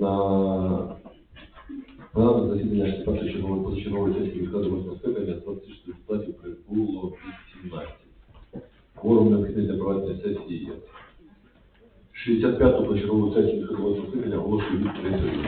на пленарне засідання першої чергової позачергової сесії восьмого скликання 26 депутатів прибуло 17. Кворум необхідний для проведення сесії є. 65-ту позачергову сесію восьмого скликання оголошую відкритою.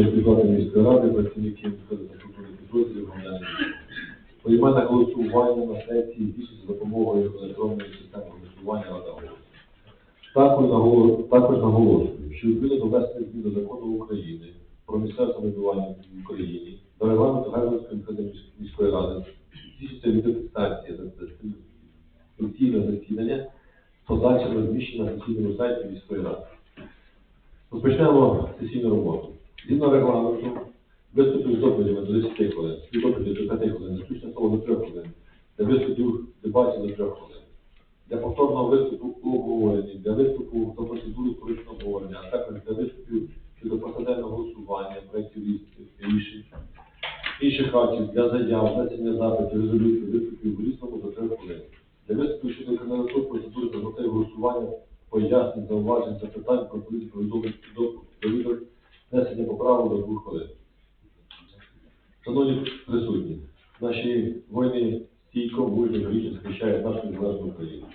Участь депутати міської ради, та культурних підрозділів громадян. Поіменне голосування на сесії здійснюється за допомогою електронної системи голосування «Рада голосу». Також наголо- Також наголошую, що відповідно до внесення змін до закону України про місцеве самоврядування в Україні до регламенту Гайворської міської ради здійснюється відеофіксація сесійне засідання, подальше розміщення на сесійному сайті міської ради. Розпочнемо сесійну роботу. Згідно регламенту, виступів з доповідями до 10 хвилин, співдоповіді до 5 хвилин, заключне слово до 3 хвилин, для виступів дебатів до 3 хвилин. Для повторного виступу у обговоренні, для виступу до процедури історичного обговорення, а також для виступів щодо посадельного голосування, проєктів рішень, інших актів для заяв, внесення запитів, резолюцій, виступів в різному до 3 хвилин. Для виступів щодо кандидатур процедури та мотивів голосування, пояснень, зауважень, запитань, пропозицій, повідомлень, довідок, внесення поправок до двох хвилин. Шановні присутні, наші воїни стійко, будуть героїчно захищають нашу незалежну Україну.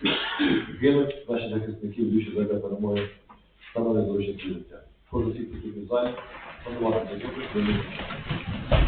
Гинуть наші захисники, душі за перемоги, саме на своє життя. Прошу всіх присутніх в залі, шанувати за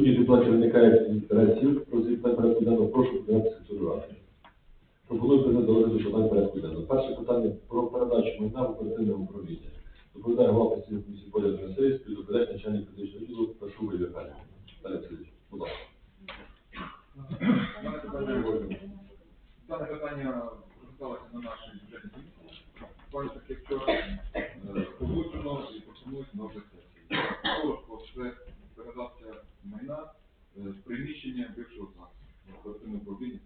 з депутатів виникає інтересів про звітне порядку денного, прошу підтримати цю раду. Пропоную прийняти до розгляду питань порядку денного. Перше питання про передачу майна в оперативне управління. Доповідає голова постійної комісії Поля Грасей, співдоповідач начальник фізичного відділу Прошу Валерій Далі Васильович, будь ласка. Дане питання, дане на нашій бюджетній комісії. Пані таке вчора е, погоджено і пропонують на розгляд. Коротко, це передача майна е, з приміщення бившого ЗАГСу. Оперативне управління.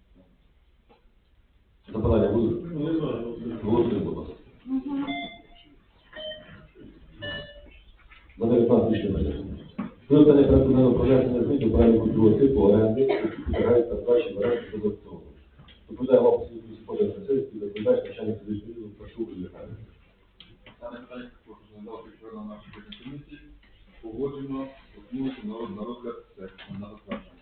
Запитання будуть? Голосуємо, будь ласка. За 19 річне прийнято. Друге питання порядку денного про внесення змін до переліку другого типу оренди, які підлягають передачі в аукціону. Доповідає голова постійної комісії Поля Грасей, співдоповідач начальник фізичного відділу Прошу Валерій Дане питання також розглядалося вчора на нашій комісії. Погоджено, пропонується народ на розгляд на затвердження.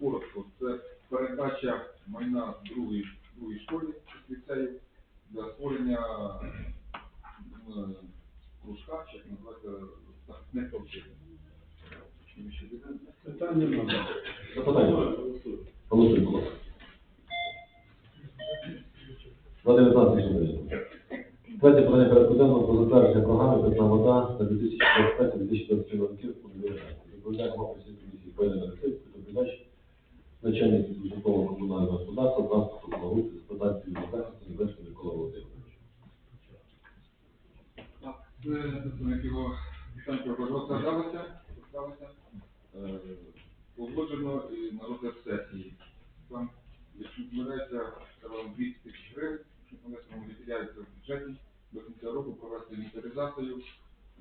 Коротко, це передача майна другої, другій школі ліцею для створення м, кружка, чи як називається, захисних товчів. Питання немає. Запитання. Голосуємо, будь ласка. За 19 річне прийнято. Третє питання порядку денного про затвердження програми «Питна вода» на 2025-2027 роки у університеті. Доповідає голова постійної комісії Пойна Нарисевський, доповідач, начальник житлового комунального господарства, транспорту, благоустрою, з питань цивільного захисту, Небесний Микола Володимирович. Так, це представник його Вітанко розглядалося, розглядалося, е, погоджено і на розгляд сесії. Там, якщо збирається, сказав 200 тисяч гривень, що помислено виділяється в бюджеті до кінця року провести інвентаризацію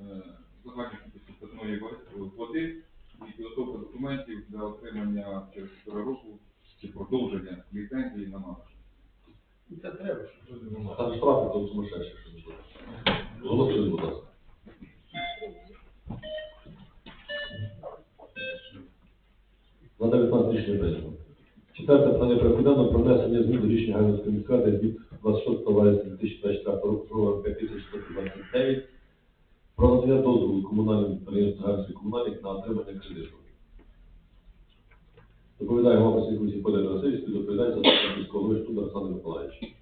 е, загальної кількості питної во- води і підготовка документів для отримання через півтора року чи продовження ліцензії на наш. Це треба, щоб люди не Там штрафи, то сумасшедші, що не буде. Голосуємо, будь ласка. За 19 річне прийнято. Четверте питання порядку денного про внесення змін до рішення Галицької міськради від 26 вересня 2024 року номер 5129 про надання дозволу комунальним підприємствам Галицької комунальних на отримання кредиту. Доповідає голова Сільської Поля Васильівський, доповідає за міського голови Штудар Олександр Миколаївич.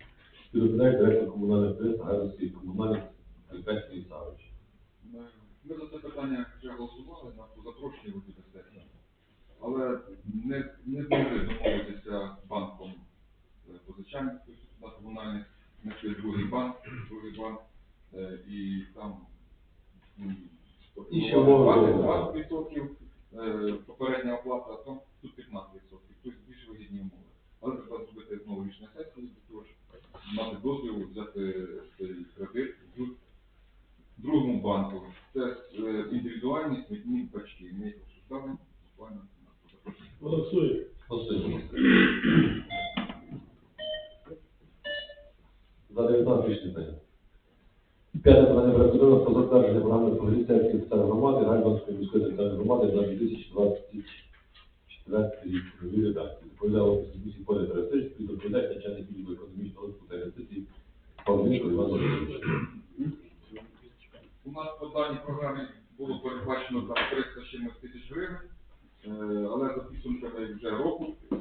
Співдоповідає директор комунального підприємства Галицької комунальних Філіппецький Савич. Ми ми за це питання вже голосували на запрошенні в сесії, але не, не змогли домовитися з банком е, позичальників на комунальних, знайшли другий банк, другий банк, е, і там І ще 20, були. 20% е, попередня оплата, а там тут 15%, тобто більш вигідні умови. Але треба зробити знову рішення сесії, для того, щоб мати дозвіл взяти цей кредит в другому банку. Це е, індивідуальні смітні бачки. Ми їх обсуждали буквально на позапрошлому. Голосує. Голосуємо. За 19 річне. П'яте питання порядку про затвердження програми Погріцянської соціальної громади Гальбанської міської соціальної громади на 2024 рік. Редакції. Доповідає офіс комісії Поля Тарасильський, доповідає начальник відділу економічного розвитку та інвестицій Павленко Іван Володимирович. У програми було передбачено там 300 з чимось тисяч гривень, е, але за підсумками вже року е,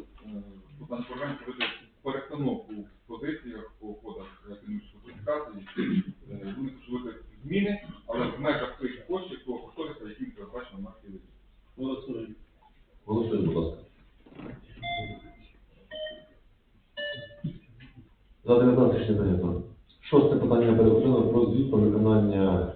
по даній програмі провели перестановку в позиціях по кодах економічної кваліфікації. Е, Вони зробити зміни, але в межах цих коштів того кошториса, яким передбачено на цілий рік. Голосує. Голосуємо, будь ласка. За 19 річне прийнято. Шосте питання переходимо про звіт про виконання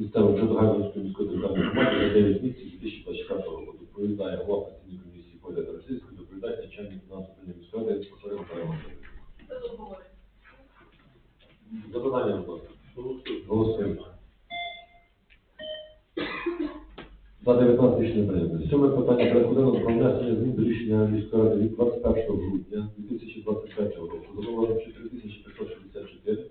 місцевого бюджету Гайворонської міської територіальної громади за 9 місяців 2024 року. Доповідає голова постійної комісії Поля Тарасильської, доповідає начальник фінансової міської ради Посаренко Тарас Запитання, будь ласка. Голосує. Голосуємо. За 19 річне прийнято. Сьоме питання денного про внесення змін до рішення міської ради від 21 грудня 2023 року за номером 4564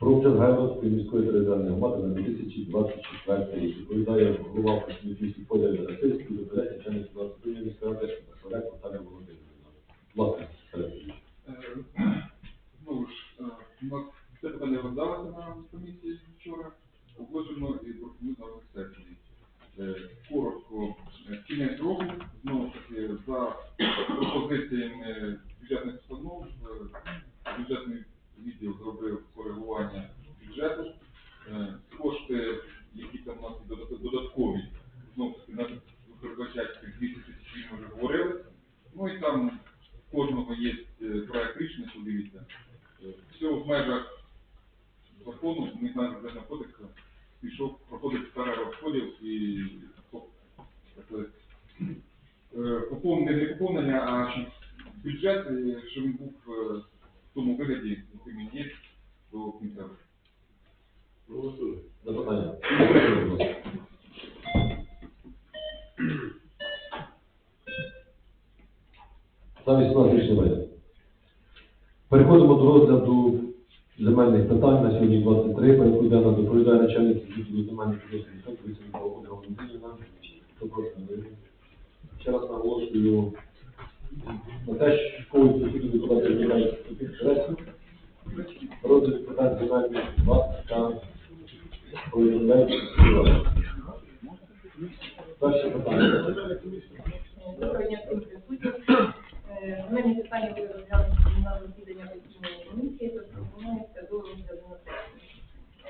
Про бюджет Гайворонської міської територіальної громади на 2024 рік. Відповідає голова Просвітницької поділі Російської доповідає начальник фінансової міської ради Олег Наталія Володимирівна. Будь ласка, Сергій. Е, Знову ж, е, у нас це питання роздалося на комісії вчора, обложено і пропонують на сесії. Е, Коротко, е, кінець року, знову ж таки, за пропозиціями бюджетних установ, е, бюджетний відділ зробив коригування бюджету. Е, Кошти, які там у нас є додат- додаткові, знову ж таки, на передбачать цих 200 тисяч, ми вже говорили. Ну і там у кожного є е, проект рішення, подивіться. Е, Все в межах закону, ми знаємо бюджетного кодексу, пішов, проходить сфера розходів і по- так сказати, е, поповнення, не поповнення, а бюджет, е, що він був е, в тому вигляді, який він є, до кінця. Голосуємо. Запитання. За 18 річний. Переходимо до розгляду земельних питань. На сьогодні 23. Порядку денного доповідає начальник відділу земельних відносин Вісенко Ольга Валентинівна. Запрошую до. Ще раз наголошую на те, що школи сусіди депутати вимагають інтересів. Розгляд питань земельних вас та повідомляють. Перше питання. Доброго дня всім присутнім. Е, В мене питання були розглянуті на засідання постійної комісії, то пропонується до розгляду на сесії.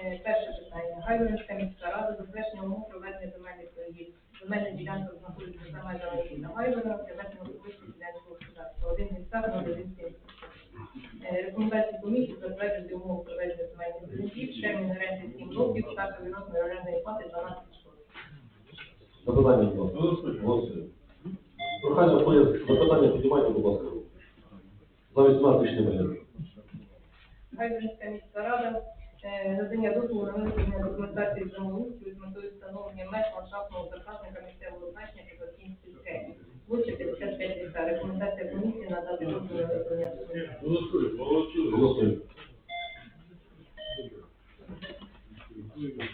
Е, Перше питання. Гайворонська міська рада затвердження умов проведення земельних торгів. Земельна ділянка знаходиться за межами міста Гайворона, для ведення особистого ділянського господарства. Один гектар на один сім. Е, Рекомендації комісії затвердити умови проведення земельних торгів, термін оренди 7 років, стартовий розмір орендної плати 12 Запитання, будь ласка. Голосуємо. Прохання своє запитання піднімайте, будь ласка. руку. За 18 річний вийде. Гайворонська міська рада е, надання дозволу на вироблення документації землеустрою з метою встановлення меж ландшафтного заказника місцевого значення Чепакінської скелі. Площа 55 гектар. Рекомендація комісії надати дозвіл на вироблення документації. Голосуємо. Голосуємо. Голосуємо. За 18 річний вийде.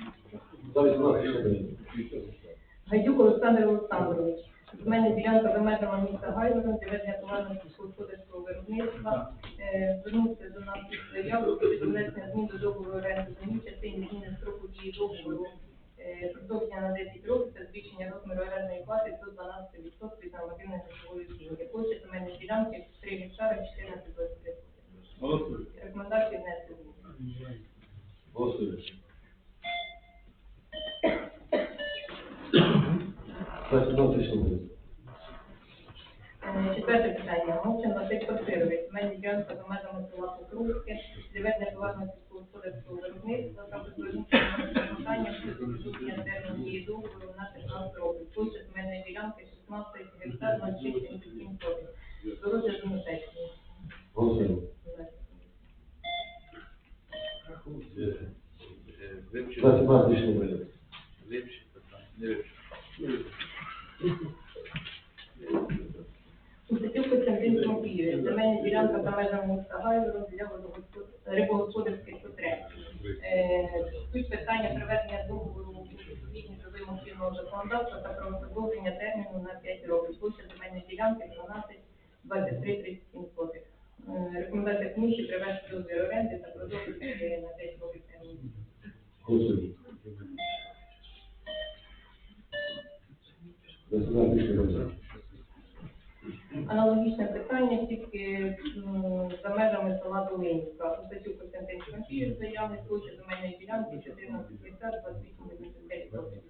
Гайдюк Олександр Олександрович. Земельна ділянка за межами міста Гайворон, для ведення товарного сільськогосподарського виробництва. Е, Звернувся до нас із заявою про внесення змін до договору оренди землі, частині зміни строку дії договору е, продовження на 10 років та збільшення розміру орендної плати до 12% від нормативної грошової оцінки. Площа земельної ділянки 3 гектари 14 23 Голосуємо. Рекомендації внести. Голосуємо. За 17 річний вийде. Е, Четверте питання. Мовчан Василь Портирович. Земельна ділянка за межами села Покружки. Для ведення товарного сільськогосподарського виробництва та звернувся на питання щодо продовження терміну дії договору на 15 років. Площа земельної ділянки 16 гектар 0677 сотень. До розгляду на сесії. Голосуємо. За 25 років. Площа земельної ділянки 12, 23, 37 сотих. Е, рекомендація комісії привести дозвір оренди та продовжити на 10 років терміну. Аналогічне питання тільки за межами села Долинівка. У статтю Костянтин Тимофійович заявний площа земельної ділянки 1450 28 95 років.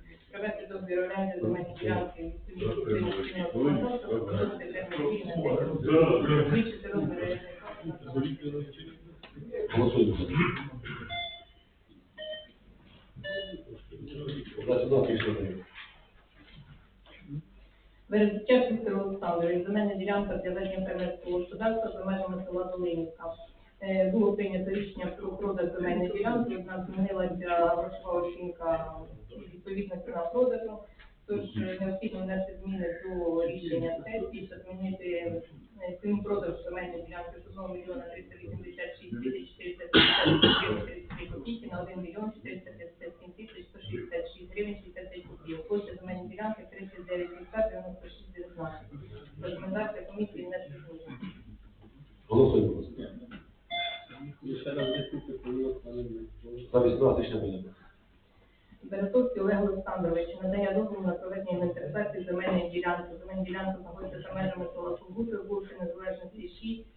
до договір оренди мене ділянки відповідно Долинівка. Е, Було прийнято рішення про продаж земельної ділянки, однак змінилася грошова оцінка відповідно ціна продажу. Тож е, необхідно внести зміни до рішення сесії, щоб змінити е, ціну продажу земельної ділянки з 1 мільйона 386 тисяч 433 на 1 мільйон 457 тисяч 166 гривень 65 копійок. Площа земельної ділянки 39 гектар 96 19. Рекомендація комісії не змінена. Голосуємо. За 18 рішення прийнято. Березовський Олег Олександрович, надання дозволу на проведення інвентаризації земельної ділянки. Земельна ділянка знаходиться за межами села Сугути, вулиці Незалежності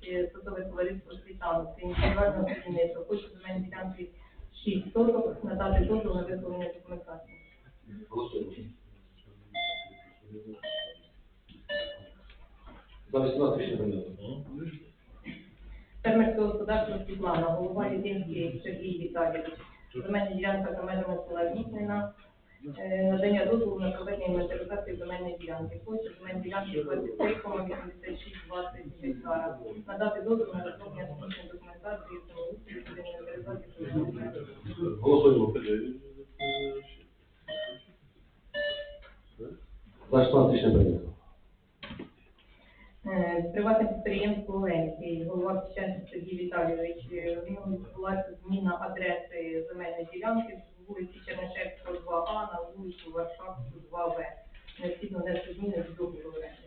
6, садове товариство Світанок. Це індивідуальне будівництво. Хочу земельні ділянки 6 соток, надати дозвіл на виправлення документації. Голосуємо. За 18 рішення прийнято. Фермерське господарство Світлана, голова Лідинський Сергій Віталійович. Земельна ділянка за межами села Вітнина. Е, Надання дозволу на проведення інвентаризації земельної ділянки. Площа земельної ділянки 23,8620 гектара. Надати дозвіл на розроблення технічної документації землеустрою щодо інвентаризації земельної ділянки. Голосуємо. За 16 рішення прийнято. Е, Приватне підприємство Оленський, голова Піщанський Сергій Віталійович. Е, В нього відбулася зміна адреси земельної ділянки з вулиці Чернишевського 2А на вулицю Варшавську 2В. Необхідно внести зміни до договору оренди.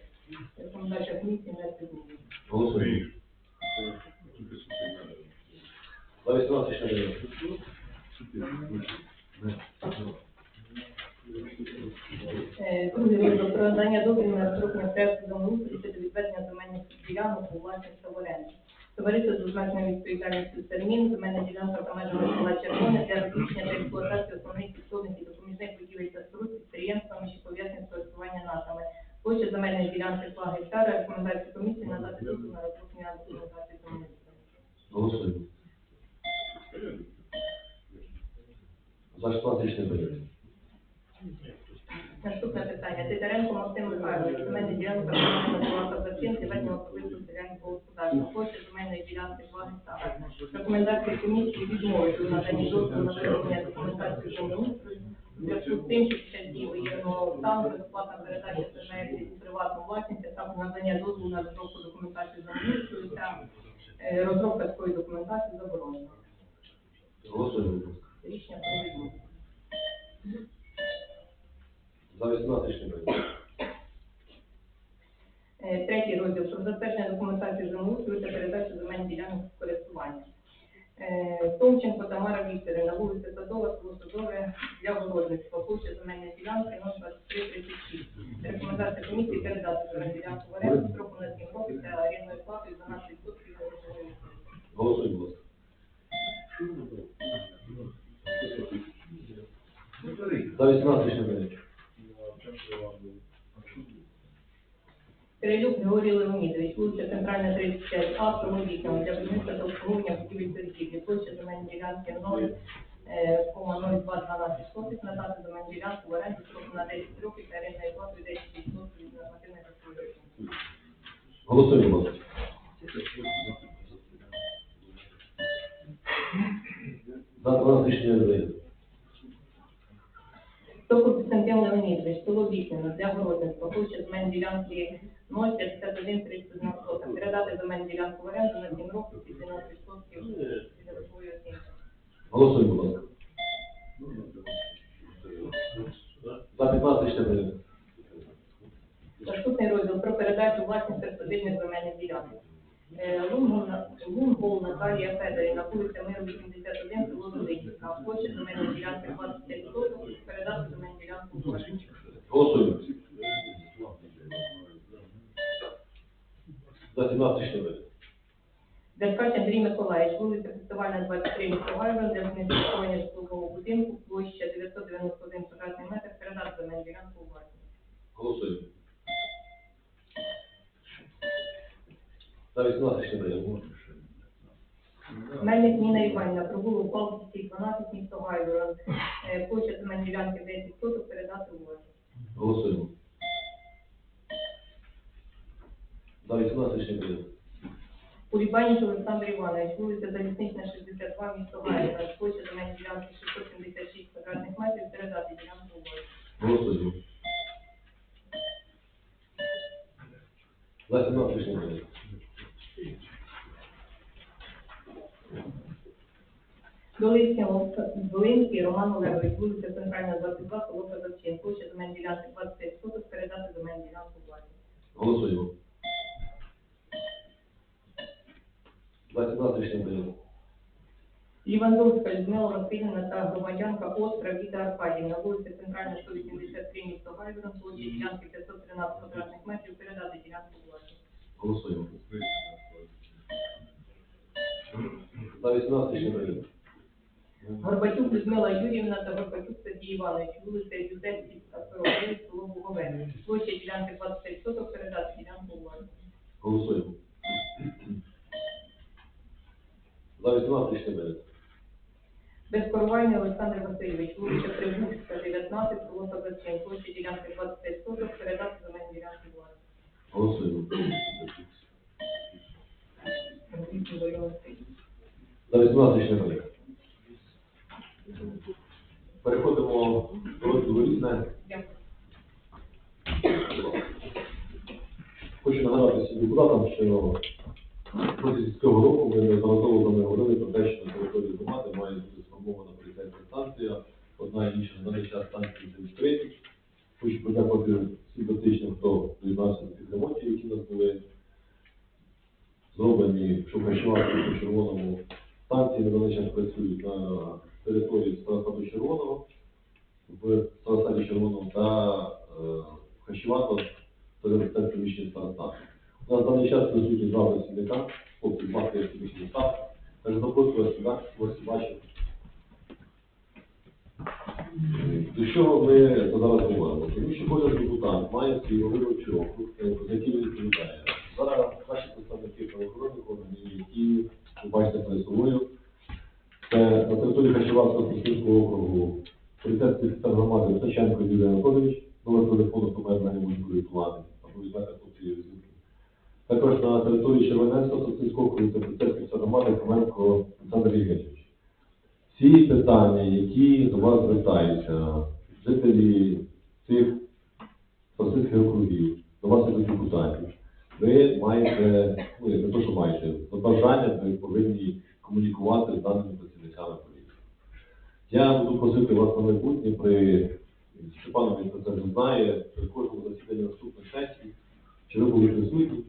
Рекомендація комісії внести зміни. Голосуємо. За 18 рішення Е, Другий розділ про надання дозволу на розроблення проекту землеустрою щодо відведення земельних ділянок у власність та в оренду. Товариство з обмеженою відповідальністю термін, земельна ділянка та межами села Червоне для розміщення та експлуатації основних підсобних і допоміжних будівель та споруд підприємствами, що пов'язані з користуванням надрами. Площа земельної ділянки 2 гектара, рекомендація комісії надати дозвіл на розроблення документації землеустрою. Голосуємо. За 16 рішення прийнято. Наступне питання. Титаренко Максим Михайлович, земельна ділянка комунального Казачинці, ведення особистого селянського господарства. Площа земельної ділянки 2 гектари. Рекомендації комісії відмовити у наданні дозволу на вироблення документації землеустрою. У зв'язку з тим, що під час дії воєнного стану безплатна передача земель у приватну власність, а також надання дозволу на розробку документації землеустрою та е, розробка такої документації заборонена. Рішення про відмову. За 18 рішення. Третій розділ про затвердження документації землеустрою та передачу земельних ділянок в користування. Е, Томченко Тамара Вікторівна, вулиця Садова, село Садове для городництва, площа земельної ділянки 02336. Рекомендація комісії передати земельну ділянку в оренду строку на 7 років та орендною платою 12% від грошової. Голосуємо, будь ласка. За 18 рішення прийнято. Кирилюк Георгій Леонідович, вулиця Центральна 35А, село Вікна, для будівництва та обслуговування будівель торгівлі. Площа земельної ділянки 0, е, кома 0212 сотих, надати земельну ділянку в оренду строку на 10 років та орендною платою 10% від нормативної грошової. Голосуємо. За 12 рішення прийнято. Сокол Костянтин Леонідович, село для городництва. Площа земельної ділянки 051 31 сотих. Передати земельну ділянку в оренду на 7 років під 12% від грошової оцінки. Голосуємо, будь ласка. За 15 рішення прийнято. Наступний розділ про передачу власність персональних земельних ділянок. Е, Лунгол Наталія Федорівна, вулиця Миру 81, село Великівка. Площа земельної ділянки 25 соток, передати земельну ділянку в. Голосуємо. За 17 рішення прийнято. Деркач Андрій Миколаївич, вулиця Фестивальна 23, місто Гайвер, для фінансування житлового будинку, площа 991 квадратний метр, передати земельну ділянку у власність. Голосуємо. За 18 рішення прийнято. Мельник Ніна Іванівна, прогулу Павловський 12, місто Гайвер, Е, площа земельної ділянки 10 соток, передати у власність. Голосуємо. За 18 рішення прийнято. Кулібаніч Олександр Іванович, вулиця Залізнична, 62, місто Гайвер, площа земельної ділянки 676 квадратних метрів, передати ділянку у власність. Голосуємо. За 17 рішення прийнято. Долинський, Долинський Роман Олегович, вулиця Центральна, 22, село Казавчин, площа земельної ділянки 25 соток, передати земельну ділянку власні. Голосуємо. За 17 рішення прийнято. Лівандовська Людмила Васильівна та громадянка Остра Віта Аркадівна, вулиця Центральна, 183, місто Гайворон, площа ділянки 513 квадратних метрів, передати ділянку власні. Голосуємо. За 18 рішення прийнято. Горбатюк Людмила Юрівна та Горбатюк Сергій Іванович, вулиця Юзельська, 49, село Бугове. Площа ділянки 25 соток, передати ділянку власні. Голосуємо. За 18 рішення прийнято. Безкорувальний Олександр Васильович, вулиця Прибузька, 19, село Казачень, площа ділянки 25 соток, передати земельну ділянку власні. Голосуємо. Англійський район Київ. За 18 рішення прийнято. Переходимо до розділу різне. Дякую. Хочу нагадати всім депутатам, що протягом цього року ми неодноразово з вами говорили про те, що на території громади має бути сформована поліцейська станція, одна і інша на даний час станції вже відкриті. Хочу подякувати всім дотичним, хто доєднався до тих ремонтів, які у нас були зроблені, що працювати по червоному станції, на даний час працюють на території Старосаду Червоного, в Старосаді Червоного та е, це це приміщення Старостату. У нас в даний час присутні два працівника, хлопці два працівники став. Так запрошую сюди, ось бачите. До чого ми зараз говоримо? Тому що кожен депутат має свій виборчий округ, е, за який він відповідає. Зараз наші представники правоохоронних органів, які ви бачите перед собою, це на території Хащеванського Сосинського округу офіцер громади Саченко Юрій Анатолійович, номер телефону, мене може коректувати, або віддати хлопці звідки. Також на території Червоненського Сосинського округу це громади Хоменко Олександр Євгенович. Всі питання, які до вас звертаються, жителі цих Сосинських округів, до вас як депутатів, ви маєте, ну, не то, що маєте, бажання ви повинні комунікувати з даними працівниками. Я буду просити вас на майбутнє при Степанович про це знає, при кожному засіданні наступної сесії, чи ви були присутні.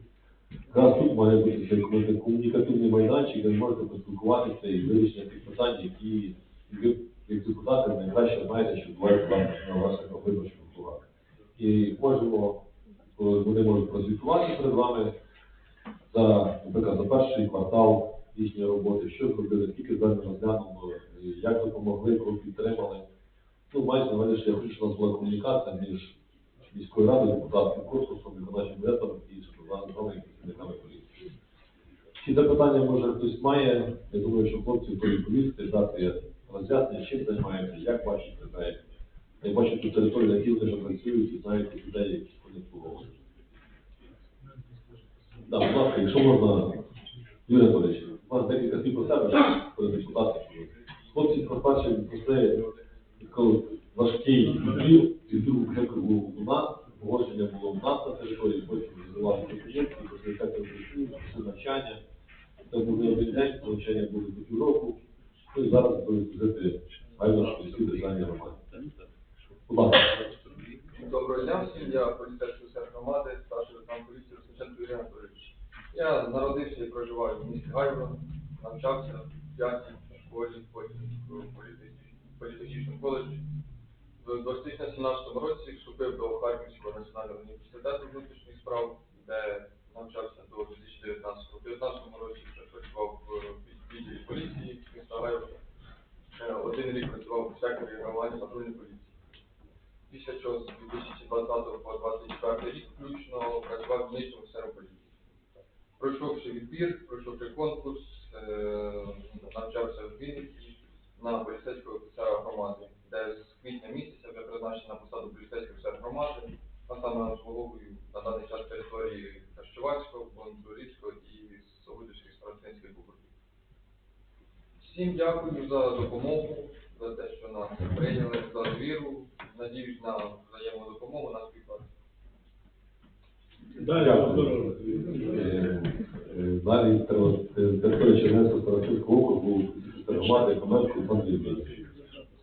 Якраз тут має бути цей комунікативний майданчик, де можете поспілкуватися і вирішення тих питань, які ви, як депутати, найкраще знаєте, що відбувається на ваших виборчих округах. І можемо, вони можуть прозвітувати перед вами за, наприклад, за перший квартал їхньої роботи, що зробили, скільки звернень розглянуло, і як допомогли, кого підтримали. Ну, увазі, що я хочу, щоб у нас була комунікація між міською радою, депутатським корпусом, виконавчим комітетом і вами працівниками поліції. Ці запитання, може, хтось має, я думаю, що хлопці готові відповісти, дати роз'яснення, чим займаються, як бачать себе. Я бачу ту територію, на якій вони вже працюють і знають людей, які вони обслуговують. Так, будь ласка, якщо можна, Юрій Анатолійович, у вас декілька слів про себе, про депутатів. Хлопці, по-перше, відпустили такий важкий відбір, відбір вже був у нас, погодження було у нас на території, потім розвивали підприємці, після цього працюють, після навчання. Це був не один день, навчання були до півроку, ну і зараз будуть жити гайно всі державні громади. Будь ласка. Доброго дня всім, я поліцейський офіцер громади, старший лейтенант поліції Ростаченко Юрій Анатолійович. Я народився і проживаю в місті Гайворон, навчався в п'ятій школі, потім в політи- політехнічному коледжі. В 2017 році вступив до Харківського національного університету внутрішніх справ, де навчався до 2019 року. У 2019 році вже працював в відділі поліції міста Гайворона. Е, Один рік працював у секторі реагування патрульної поліції після чого з 2020 по 2024 рік включно працював міністром офіцером поліції. Пройшовши відбір, пройшовши конкурс, е, навчався в Вінниці на поліцейського офіцера громади, де з квітня місяця вже призначений на посаду поліцейського офіцера громади, а саме обслуговую на даний час території Кащувацького, Бондарівського і Согудівських старостинських округів. Всім дякую за допомогу, за те, що нас прийняли за довіру. Надіюсь на взаємну допомогу, на співпрацю. Далі. Е, е, Далі треба- е, територія Чернецького Старостинського округу, громади Олександр Євгенович.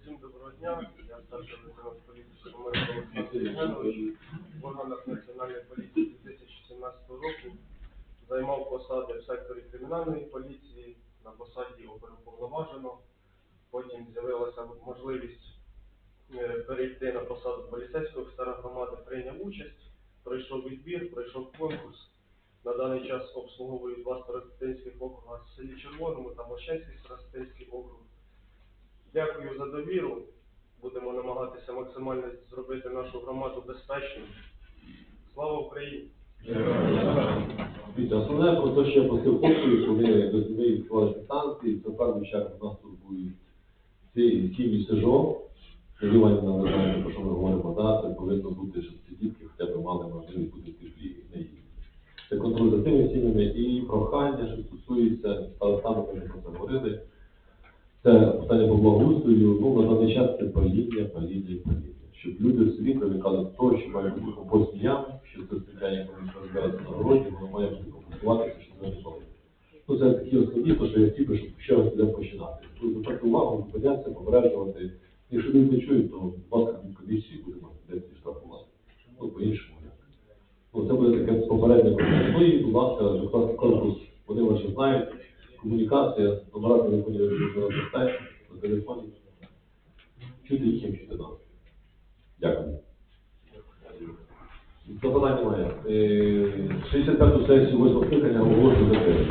Всім доброго дня. Я старший лейтенант поліції Комаренко Олександр Євгенович. В органах Національної поліції 2017 року займав посади в секторі кримінальної поліції посаді оперуповноваженого. Потім з'явилася можливість е, перейти на посаду поліцейського офіцера громади, прийняв участь, пройшов відбір, пройшов конкурс. На даний час обслуговую два старостинських округа в селі Червоному та Мощанський старостинський округ. Дякую за довіру. Будемо намагатися максимально зробити нашу громаду безпечною. Слава Україні! Основне про те, що я просив хлопців, коли до себе відкривали станції, це в першу чергу нас турбують ці сім'ї СЖО, Сергій Іванівна, ви про що ми говоримо, да? це повинно бути, щоб ці дітки хоча б мали можливість бути в теплі і не їздити. Це контроль за тими сім'ями і прохання, що стосується, старостами, ми вже про це говорили, це питання по благоустрою, ну, на даний час це паління, паління, паління. Щоб люди в селі привикали до того, що має бути компостні ями, що це вони на городі, воно має бути компостуватися, щоб це не палити. Ну, це такі основні, то що я хотів би, щоб ще раз будемо починати. Тут звертати увагу, зупинятися, попереджувати. Якщо люди не чують, то, будь ласка, від комісії будемо десь штрафувати. Ну, по-іншому. як. Ну, це буде таке попереднє питання. Ну будь ласка, депутатський корпус, вони вже знають, комунікація, номера телефонів вже на телефоні. Чути їх, як чути нас. Дякую. Запитань немає. Е, 65-ту сесію восьмого скликання оголошую закритою.